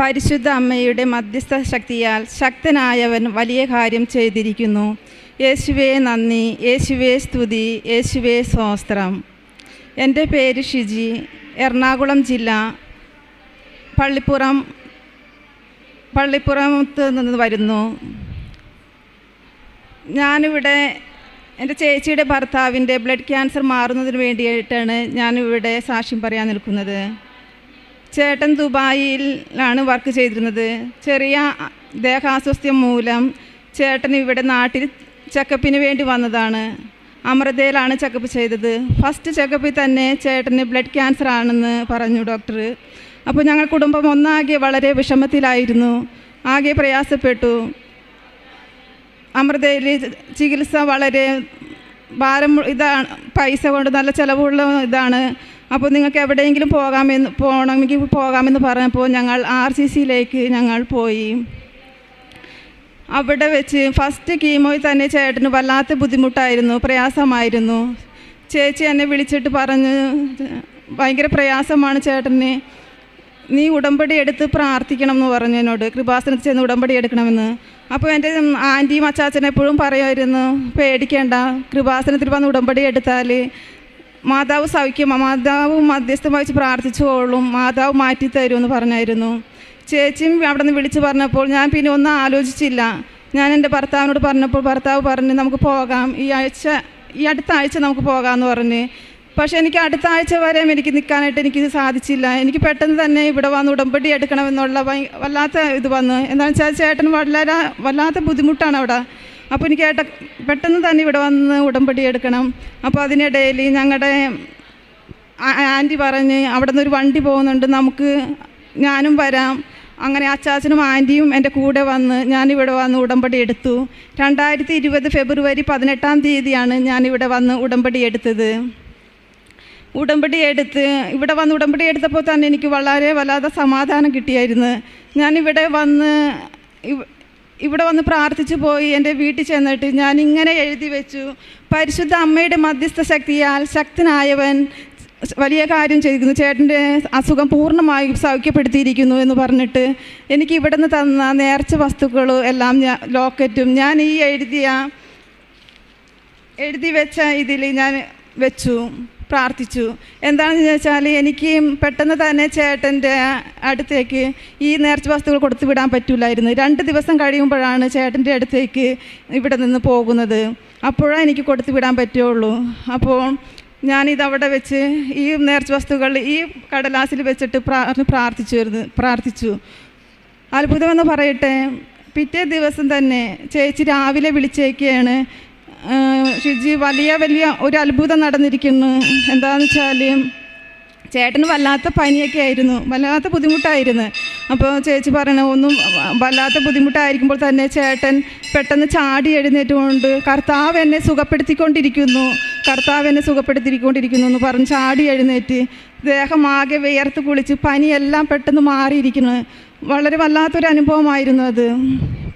പരിശുദ്ധ അമ്മയുടെ മധ്യസ്ഥ ശക്തിയാൽ ശക്തനായവൻ വലിയ കാര്യം ചെയ്തിരിക്കുന്നു. യേശുവേ നന്ദി യേശുവേ സ്തുതി യേശുവേ സ്വസ്ത്രം എന്റെ പേര് ഷിജി. എറണാകുളം ജില്ല പള്ളിപ്പുറം പള്ളിപ്പുറത്ത് നിന്ന് വരുന്നു. ഞാനിവിടെ എന്റെ ചേച്ചിയുടെ ഭർത്താവിന്റെ ബ്ലഡ് ക്യാൻസർ മാറുന്നതിന് വേണ്ടിയിട്ടാണ് ഞാനിവിടെ സാക്ഷ്യം പറയാൻ നിൽക്കുന്നത്. ചേട്ടൻ ദുബായിലാണ് വർക്ക് ചെയ്തിരുന്നത്. ചെറിയ ദേഹാസ്വസ്ഥ്യം മൂലം ചേട്ടൻ ഇവിടെ നാട്ടിൽ ചെക്കപ്പിന് വേണ്ടി വന്നതാണ്. അമൃതയിലാണ് ചെക്കപ്പ് ചെയ്തത്. ഫസ്റ്റ് ചെക്കപ്പിൽ തന്നെ ചേട്ടന് ബ്ലഡ് ക്യാൻസർ ആണെന്ന് പറഞ്ഞു ഡോക്ടർ അപ്പോൾ ഞങ്ങൾ കുടുംബം ഒന്നാകെ വളരെ വിഷമത്തിലായിരുന്നു. ആകെ പ്രയാസപ്പെട്ടു. അമൃതയിൽ ചികിത്സ വളരെ ഭാരം ഇതാണ് പൈസ കൊണ്ട് നല്ല ചിലവുള്ള ഇതാണ്. അപ്പോൾ നിങ്ങൾക്ക് എവിടെയെങ്കിലും പോകാമെന്ന് പോകണമെങ്കിൽ പോകാമെന്ന് പറഞ്ഞപ്പോൾ ഞങ്ങൾ ആർ സി സിയിലേക്ക് ഞങ്ങൾ പോയി. അവിടെ വെച്ച് ഫസ്റ്റ് കീമോയിൽ തന്നെ ചേട്ടന് വല്ലാത്ത ബുദ്ധിമുട്ടായിരുന്നു പ്രയാസമായിരുന്നു. ചേച്ചി എന്നെ വിളിച്ചിട്ട് പറഞ്ഞ് ഭയങ്കര പ്രയാസമാണ് ചേട്ടന്. നീ ഉടമ്പടി എടുത്ത് പ്രാർത്ഥിക്കണം എന്ന് പറഞ്ഞു എന്നോട് കൃപാസനത്തിൽ ചെന്ന് ഉടമ്പടി എടുക്കണമെന്ന്. അപ്പോൾ എന്റെ ആന്റിയും അച്ചാച്ചനെപ്പോഴും പറയുമായിരുന്നു പേടിക്കേണ്ട കൃപാസനത്തിൽ വന്ന് ഉടമ്പടി എടുത്താൽ മാതാവ് സൗഖ്യം മാതാവ് മധ്യസ്ഥം വഹിച്ച് പ്രാർത്ഥിച്ചോളും മാതാവ് മാറ്റി തരുമെന്ന് പറഞ്ഞായിരുന്നു. ചേച്ചിയും അവിടെ നിന്ന് വിളിച്ച് പറഞ്ഞപ്പോൾ ഞാൻ പിന്നെ ഒന്നും ആലോചിച്ചില്ല. ഞാൻ എന്റെ ഭർത്താവിനോട് പറഞ്ഞപ്പോൾ ഭർത്താവ് പറഞ്ഞ് നമുക്ക് പോകാം. ഈ ആഴ്ച ഈ അടുത്ത ആഴ്ച നമുക്ക് പോകാമെന്ന് പറഞ്ഞ്. പക്ഷേ എനിക്ക് അടുത്ത ആഴ്ച വരെ എനിക്ക് നിൽക്കാനായിട്ട് എനിക്ക് സാധിച്ചില്ല. എനിക്ക് പെട്ടെന്ന് തന്നെ ഇവിടെ വന്ന് ഉടമ്പടി എടുക്കണമെന്നുള്ള വല്ലാത്ത ഇത് വന്ന്. എന്താണെന്ന് വെച്ചാൽ ചേട്ടൻ വളരെ വല്ലാത്ത ബുദ്ധിമുട്ടാണ് അവിടെ. അപ്പോൾ എനിക്ക് ഏട്ട പെട്ടെന്ന് തന്നെ ഇവിടെ വന്ന് ഉടമ്പടി എടുക്കണം. അപ്പോൾ അതിനിടയിൽ ഞങ്ങളുടെ ആന്റി പറഞ്ഞ് അവിടെ നിന്ന് ഒരു വണ്ടി പോകുന്നുണ്ട് നമുക്ക് ഞാനും വരാം. അങ്ങനെ അച്ചാച്ചനും ആന്റിയും എന്റെ കൂടെ വന്ന് ഞാനിവിടെ വന്ന് ഉടമ്പടി എടുത്തു. രണ്ടായിരത്തി ഇരുപത് ഫെബ്രുവരി പതിനെട്ടാം തീയതിയാണ് ഞാനിവിടെ വന്ന് ഉടമ്പടി എടുത്തത്. ഉടമ്പടി എടുത്ത് ഇവിടെ വന്ന് ഉടമ്പടി എടുത്തപ്പോൾ തന്നെ എനിക്ക് വളരെ വല്ലാതെ സമാധാനം കിട്ടിയായിരുന്നു. ഞാനിവിടെ വന്ന് ഇവിടെ വന്ന് പ്രാർത്ഥിച്ചു പോയി എന്റെ വീട്ടിൽ ചെന്നിട്ട് ഞാൻ ഇങ്ങനെ എഴുതി വെച്ചു. പരിശുദ്ധ അമ്മയുടെ മധ്യസ്ഥ ശക്തിയാൽ ശക്തനായവൻ വലിയ കാര്യം ചെയ്തിരിക്കുന്നു. ചേട്ടന്റെ അസുഖം പൂർണമായും സൗഖ്യപ്പെടുത്തിയിരിക്കുന്നു എന്ന് പറഞ്ഞിട്ട് എനിക്ക് ഇവിടെ നിന്ന് തന്ന നേർച്ച വസ്തുക്കളും എല്ലാം ഞാൻ ലോക്കറ്റും ഞാൻ ഈ എഴുതിയ എഴുതി വെച്ച ഇതിൽ ഞാൻ വെച്ചു. പ്രാർത്ഥിച്ചു. എന്താണെന്ന് ചോദിച്ചാൽ എനിക്ക് പെട്ടെന്ന് തന്നെ ചേട്ടന്റെ അടുത്തേക്ക് ഈ നേർച്ച വസ്തുക്കൾ കൊടുത്തു വിടാൻ പറ്റില്ലായിരുന്നു. രണ്ട് ദിവസം കഴിയുമ്പോഴാണ് ചേട്ടന്റെ അടുത്തേക്ക് ഇവിടെ നിന്ന് പോകുന്നത്. അപ്പോഴാണ് എനിക്ക് കൊടുത്തു വിടാൻ പറ്റുള്ളൂ അപ്പോൾ ഞാനിതവിടെ വെച്ച് ഈ നേർച്ച വസ്തുക്കൾ ഈ കടലാസിൽ വെച്ചിട്ട് പ്രാ- പ്രാർത്ഥിച്ചു പ്രാർത്ഥിച്ചു. അത്ഭുതമെന്ന് പറയട്ടെ പിറ്റേ ദിവസം തന്നെ ചേച്ചി രാവിലെ വിളിച്ചേക്കാണ് ഷിജി വലിയ വലിയ ഒരു അത്ഭുതം നടന്നിരിക്കുന്നു. എന്താണെന്ന് വെച്ചാൽ ചേട്ടന് വല്ലാത്ത പനിയൊക്കെ ആയിരുന്നു. വല്ലാത്ത ബുദ്ധിമുട്ടായിരുന്നു. അപ്പോൾ ചേച്ചി പറയണ ഒന്നും വല്ലാത്ത ബുദ്ധിമുട്ടായിരിക്കുമ്പോൾ തന്നെ ചേട്ടൻ പെട്ടെന്ന് ചാടി എഴുന്നേറ്റുകൊണ്ട് കർത്താവ് എന്നെ സുഖപ്പെടുത്തിക്കൊണ്ടിരിക്കുന്നു. കർത്താവ് എന്നെ സുഖപ്പെടുത്തിക്കൊണ്ടിരിക്കുന്നു എന്ന് പറഞ്ഞ് ചാടി എഴുന്നേറ്റ് ദേഹം ആകെ വിയർത്ത് കുളിച്ച് പനിയെല്ലാം പെട്ടെന്ന് മാറിയിരിക്കുന്നു. വളരെ വല്ലാത്തൊരു അനുഭവമായിരുന്നു അത്.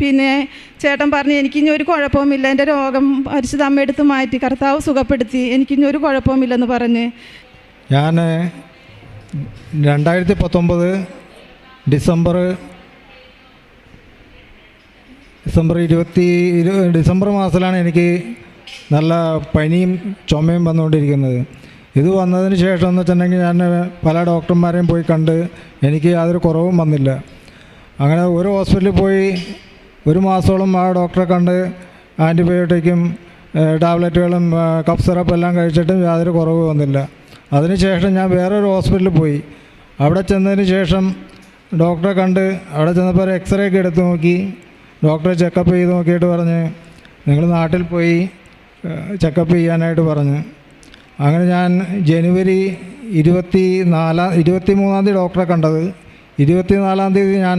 പിന്നെ ചേട്ടൻ പറഞ്ഞു എനിക്കിനി ഒരു കുഴപ്പവുമില്ല. എന്റെ രോഗം പരിശുദ്ധ അമ്മ എടുത്ത് മാറ്റി കർത്താവ് സുഖപ്പെടുത്തി. എനിക്കിനി ഒരു കുഴപ്പവുമില്ലെന്ന് പറഞ്ഞ് ഞാൻ രണ്ടായിരത്തി പത്തൊമ്പത് ഡിസംബർ ഡിസംബർ ഇരുപത്തി ഇരു ഡിസംബർ മാസത്തിലാണ് എനിക്ക് നല്ല പനിയും ചുമയും വന്നുകൊണ്ടിരിക്കുന്നത്. ഇത് വന്നതിന് ശേഷം എന്ന് വെച്ചിട്ടുണ്ടെങ്കിൽ ഞാൻ പല ഡോക്ടർമാരെയും പോയി കണ്ട് എനിക്ക് യാതൊരു കുറവും വന്നില്ല. അങ്ങനെ ഒരു ഹോസ്പിറ്റലിൽ പോയി ഒരു മാസത്തോളം ആ ഡോക്ടറെ കണ്ട് ആന്റിബയോട്ടിക്കും ടാബ്ലറ്റുകളും കഫ് സിറപ്പ് എല്ലാം കഴിച്ചിട്ടും യാതൊരു കുറവ് വന്നില്ല. അതിനുശേഷം ഞാൻ വേറൊരു ഹോസ്പിറ്റലിൽ പോയി. അവിടെ ചെന്നതിന് ശേഷം ഡോക്ടറെ കണ്ട് അവിടെ ചെന്നപ്പോൾ ഒരു എക്സ്റേ ഒക്കെ എടുത്ത് നോക്കി. ഡോക്ടറെ ചെക്കപ്പ് ചെയ്ത് നോക്കിയിട്ട് പറഞ്ഞ് നിങ്ങൾ നാട്ടിൽ പോയി ചെക്കപ്പ് ചെയ്യാനായിട്ട് പറഞ്ഞ്. അങ്ങനെ ഞാൻ ജനുവരി ഇരുപത്തി നാലാം ഇരുപത്തി മൂന്നാം തീയതി ഡോക്ടറെ കണ്ടത്. ഇരുപത്തി നാലാം തീയതി ഞാൻ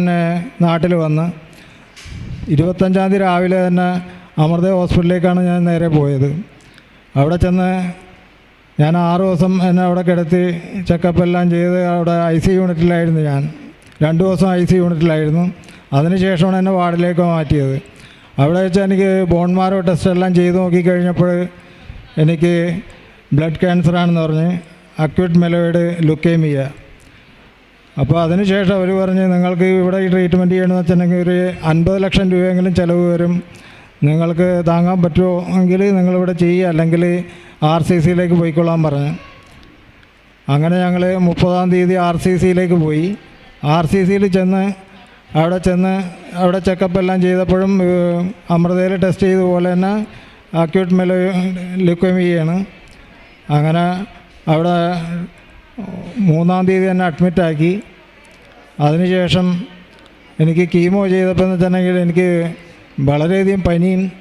നാട്ടിൽ വന്ന്. ഇരുപത്തഞ്ചാം തീയതി രാവിലെ തന്നെ അമൃത ഹോസ്പിറ്റലിലേക്കാണ് ഞാൻ നേരെ പോയത്. അവിടെ ചെന്ന് ഞാൻ ആറ് ദിവസം എന്നെ അവിടെ കിടത്തി ചെക്കപ്പ് എല്ലാം ചെയ്ത് അവിടെ ഐ സി യൂണിറ്റിലായിരുന്നു ഞാൻ. രണ്ട് ദിവസം ഐ സി യൂണിറ്റിലായിരുന്നു അതിനുശേഷമാണ് എന്നെ വാർഡിലേക്ക് മാറ്റിയത്. അവിടെ വെച്ച് എനിക്ക് ബോൺമാരോ ടെസ്റ്റ് എല്ലാം ചെയ്ത് നോക്കിക്കഴിഞ്ഞപ്പോൾ എനിക്ക് ബ്ലഡ് ക്യാൻസർ ആണെന്ന് പറഞ്ഞ് അക്യൂട്ട് മെലോയിഡ് ലുക്കേമിയ അപ്പോൾ അതിനുശേഷം അവർ പറഞ്ഞ് നിങ്ങൾക്ക് ഇവിടെ ഈ ട്രീറ്റ്മെന്റ് ചെയ്യണമെന്ന് വെച്ചിട്ടുണ്ടെങ്കിൽ ഒരു അൻപത് ലക്ഷം രൂപയെങ്കിലും ചിലവ് വരും. നിങ്ങൾക്ക് താങ്ങാൻ പറ്റുമോ എങ്കിൽ നിങ്ങളിവിടെ ചെയ്യുക. അല്ലെങ്കിൽ ആർ സി സിയിലേക്ക് പോയിക്കൊള്ളാൻ പറഞ്ഞു. അങ്ങനെ ഞങ്ങൾ മുപ്പതാം തീയതി ആർ സി സിയിലേക്ക് പോയി. ആർ സി സിയിൽ ചെന്ന് അവിടെ ചെന്ന് അവിടെ ചെക്കപ്പ് എല്ലാം ചെയ്തപ്പോഴും അമൃതയിൽ ടെസ്റ്റ് ചെയ്ത പോലെ തന്നെ അക്യൂട്ട് മെലോ ലിക്വമിയാണ് അങ്ങനെ അവിടെ മൂന്നാം തീയതി തന്നെ അഡ്മിറ്റാക്കി അതിനുശേഷം എനിക്ക് കീമോ ചെയ്തപ്പോൾ എന്ന് വെച്ചിട്ടുണ്ടെങ്കിൽ എനിക്ക് വളരെയധികം പനിയും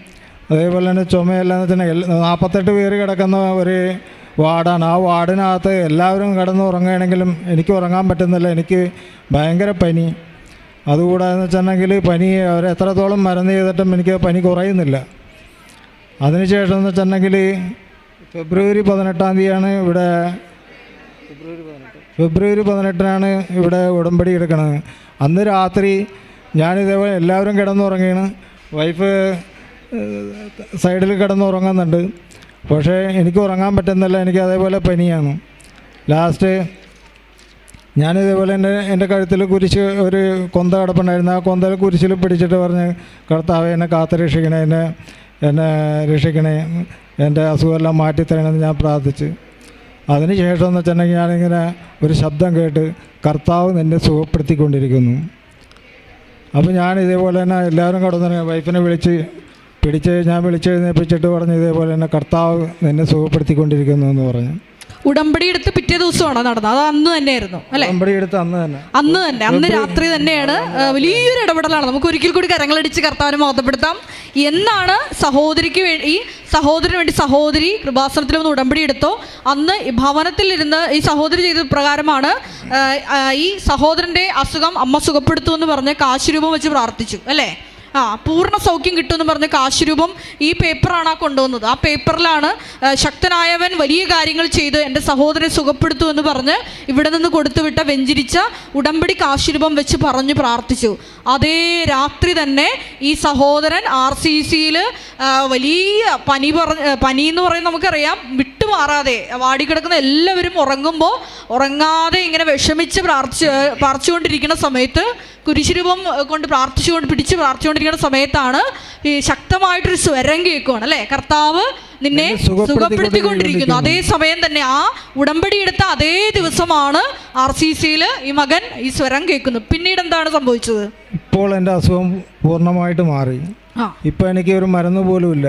അതേപോലെ തന്നെ ചുമയെല്ലാം തന്നെ നാൽപ്പത്തെട്ട് പേര് കിടക്കുന്ന ഒരു വാർഡാണ്. ആ വാർഡിനകത്ത് എല്ലാവരും കിടന്ന് ഉറങ്ങുകയാണെങ്കിലും എനിക്ക് ഉറങ്ങാൻ പറ്റുന്നില്ല. എനിക്ക് ഭയങ്കര പനി. അതുകൂടാതെ വെച്ചിട്ടുണ്ടെങ്കിൽ പനി അവർ എത്രത്തോളം മരുന്ന് ചെയ്തിട്ടും എനിക്ക് പനി കുറയുന്നില്ല. അതിനുശേഷം എന്ന് വെച്ചിട്ടുണ്ടെങ്കിൽ ഫെബ്രുവരി പതിനെട്ടാം തീയതിയാണ് ഇവിടെ ഫെബ്രുവരി പതിനെട്ടിനാണ് ഇവിടെ ഉടമ്പടി എടുക്കുന്നത് അന്ന് രാത്രി ഞാനിതേപോലെ എല്ലാവരും കിടന്നുറങ്ങിയാണ് വൈഫ് സൈഡിൽ കിടന്ന് ഉറങ്ങുന്നുണ്ട്. പക്ഷേ എനിക്ക് ഉറങ്ങാൻ പറ്റുന്നില്ല. എനിക്ക് അതേപോലെ പനിയാണ്. ലാസ്റ്റ് ഞാനിതേപോലെ എന്റെ എന്റെ കഴുത്തിൽ കുരിശ് ഒരു കൊന്ത കിടപ്പുണ്ടായിരുന്നു. ആ കൊന്തയിൽ കുരിശിൽ പിടിച്ചിട്ട് പറഞ്ഞ് കർത്താവ് എന്നെ കാത്തു രക്ഷിക്കണേ എന്നെ എന്നെ രക്ഷിക്കണേ. എന്റെ അസുഖമെല്ലാം മാറ്റിത്തരണമെന്ന് ഞാൻ പ്രാർത്ഥിച്ച്. അതിന് ശേഷം എന്ന് വെച്ചിട്ടുണ്ടെങ്കിൽ ഞാനിങ്ങനെ ഒരു ശബ്ദം കേട്ട് കർത്താവ് നിന്നെ സുഖപ്പെടുത്തിക്കൊണ്ടിരിക്കുന്നു. അപ്പോൾ ഞാൻ ഇതേപോലെ തന്നെ എല്ലാവരും കടന്നു വൈഫിനെ വിളിച്ച് പിടിച്ച് ഞാൻ വിളിച്ചെഴുന്നേപ്പിച്ചിട്ട് പറഞ്ഞു ഇതേപോലെ തന്നെ കർത്താവ് നിന്നെ സുഖപ്പെടുത്തിക്കൊണ്ടിരിക്കുന്നു എന്ന് പറഞ്ഞു. ഉടമ്പടി എടുത്ത് പിറ്റേ ദിവസമാണോ നടന്നത്? അത് അന്ന് തന്നെയായിരുന്നു അല്ലെ? ഉടമ്പടി എടുത്ത് അന്ന് തന്നെ. അന്ന് തന്നെ. അന്ന് രാത്രി തന്നെയാണ് വലിയൊരു ഇടപെടലാണ്. നമുക്ക് ഒരിക്കൽ കൂടി കരങ്ങളടിച്ച് കർത്താവിനെ മോദപ്പെടുത്താം എന്നാണ് സഹോദരിക്ക് വേണ്ടി ഈ സഹോദരന് വേണ്ടി സഹോദരി കൃപാസനത്തിൽ ഒന്ന് ഉടമ്പടി എടുത്തോ. അന്ന് ഭവനത്തിൽ ഇരുന്ന് ഈ സഹോദരി ചെയ്ത പ്രകാരമാണ് ഈ സഹോദരന്റെ അസുഖം അമ്മ സുഖപ്പെടുത്തു എന്ന് പറഞ്ഞ് കാശുരൂപം വെച്ച് പ്രാർത്ഥിച്ചു അല്ലേ? ആ പൂർണ സൗഖ്യം കിട്ടുമെന്ന് പറഞ്ഞ കാശുരൂപം ഈ പേപ്പറാണ് ആ കൊണ്ടുവന്നത്. ആ പേപ്പറിലാണ് ശക്തനായവൻ വലിയ കാര്യങ്ങൾ ചെയ്ത് എന്റെ സഹോദരനെ സുഖപ്പെടുത്തു എന്ന് പറഞ്ഞ് ഇവിടെ നിന്ന് കൊടുത്തുവിട്ട വെഞ്ചിരിച്ച ഉടമ്പടി കാശുരൂപം വെച്ച് പറഞ്ഞു പ്രാർത്ഥിച്ചു. അതേ രാത്രി തന്നെ ഈ സഹോദരൻ ആർ സി സിയിൽ വലിയ പനി പറഞ്ഞ് പനി എന്ന് പറയുന്നത് നമുക്കറിയാം. വിട്ടുമാറാതെ വാടിക്കിടക്കുന്ന എല്ലാവരും ഉറങ്ങുമ്പോൾ ഉറങ്ങാതെ ഇങ്ങനെ വിഷമിച്ച് പ്രാർത്ഥിച്ച് പറിച്ചുകൊണ്ടിരിക്കുന്ന സമയത്ത് കുരിശുരൂപം കൊണ്ട് പ്രാർത്ഥിച്ചുകൊണ്ട് പിടിച്ച് പ്രാർത്ഥിച്ചുകൊണ്ടിരിക്കുന്ന സമയത്താണ് ഈ ശക്തമായിട്ടൊരു സ്വരം കേൾക്കുകയാണ് അല്ലേ? കർത്താവ് നിന്നെ സുഖപ്പെടുത്തിക്കൊണ്ടിരിക്കുന്നു. അതേ സമയം തന്നെ ആ ഉടമ്പടി എടുത്ത അതേ ദിവസമാണ് ആർ സി സിയിൽ ഈ മകൻ ഈ സ്വരം കേൾക്കുന്നത്. പിന്നീട് എന്താണ് സംഭവിച്ചത്? ഇപ്പോൾ എന്റെ അസുഖം പൂർണമായിട്ട് മാറി. ഇപ്പൊ എനിക്ക് ഒരു മരുന്ന് പോലും ഇല്ല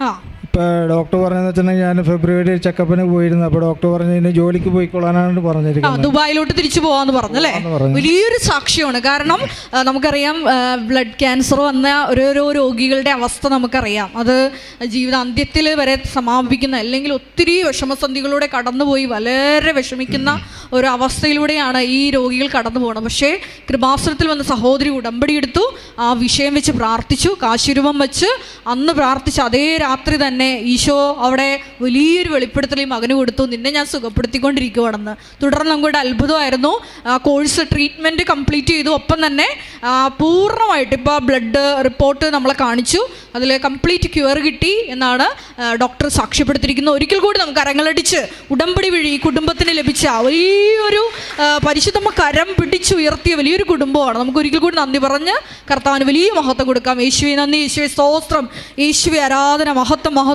ആ. ഇപ്പോൾ ഡോക്ടർ പറഞ്ഞതെന്ന് വെച്ചിട്ടുണ്ടെങ്കിൽ ഞാൻ ഫെബ്രുവരി ചെക്കപ്പിന് പോയിരുന്നു. അപ്പോൾ ഡോക്ടർ പറഞ്ഞു ഇനി ജോലിക്ക് പോയിക്കൊള്ളാനാണ് പറഞ്ഞിരിക്കുന്നത്. ദുബായിലോട്ട് തിരിച്ചു പോവാന്ന് പറഞ്ഞു അല്ലേ? വലിയൊരു സാക്ഷ്യമാണ്. കാരണം നമുക്കറിയാം ബ്ലഡ് ക്യാൻസർ വന്ന ഓരോരോ രോഗികളുടെ അവസ്ഥ നമുക്കറിയാം. അത് ജീവിതാന്ത്യത്തിൽ വരെ സമാപിക്കുന്ന അല്ലെങ്കിൽ ഒത്തിരി വിഷമസന്ധികളിലൂടെ കടന്നുപോയി വളരെ വിഷമിക്കുന്ന ഒരു അവസ്ഥയിലൂടെയാണ് ഈ രോഗികൾ കടന്നു പോകണം പക്ഷേ കൃപാസനത്തിൽ വന്ന സഹോദരി ഉടമ്പടി എടുത്തു ആ വിഷയം വെച്ച് പ്രാർത്ഥിച്ചു കാശുരൂപം വെച്ച് അന്ന് പ്രാർത്ഥിച്ച അതേ രാത്രി തന്നെ ഈശോ അവിടെ വലിയൊരു വെളിപ്പെടുത്തൽ മകന് കൊടുത്തു. നിന്നെ ഞാൻ സുഖപ്പെടുത്തിക്കൊണ്ടിരിക്കുവാണെന്ന്. തുടർന്ന് നമുക്കൊരു അത്ഭുതമായിരുന്നു. കോഴ്സ് ട്രീറ്റ്മെന്റ് കംപ്ലീറ്റ് ചെയ്തു. ഒപ്പം തന്നെ പൂർണമായിട്ട് ഇപ്പോൾ ബ്ലഡ് റിപ്പോർട്ട് നമ്മളെ കാണിച്ചു. അതിൽ കംപ്ലീറ്റ് ക്യൂർ കിട്ടി എന്നാണ് ഡോക്ടർ സാക്ഷ്യപ്പെടുത്തിയിരിക്കുന്നത്. ഒരിക്കൽ കൂടി നമുക്ക് അരങ്ങളടിച്ച് ഉടമ്പടി വഴി ഈ കുടുംബത്തിന് ലഭിച്ച വലിയൊരു പരിശുദ്ധമ്മ കരം പിടിച്ചുയർത്തിയ വലിയൊരു കുടുംബമാണ്. നമുക്ക് ഒരിക്കൽ കൂടി നന്ദി പറഞ്ഞ് കർത്താവിന് വലിയ മഹത്വം കൊടുക്കാം. യേശുവെ നന്ദി. യേശുവെ സ്തോത്രം. യേശുവെ ആരാധന മഹത്വം മഹത്വം.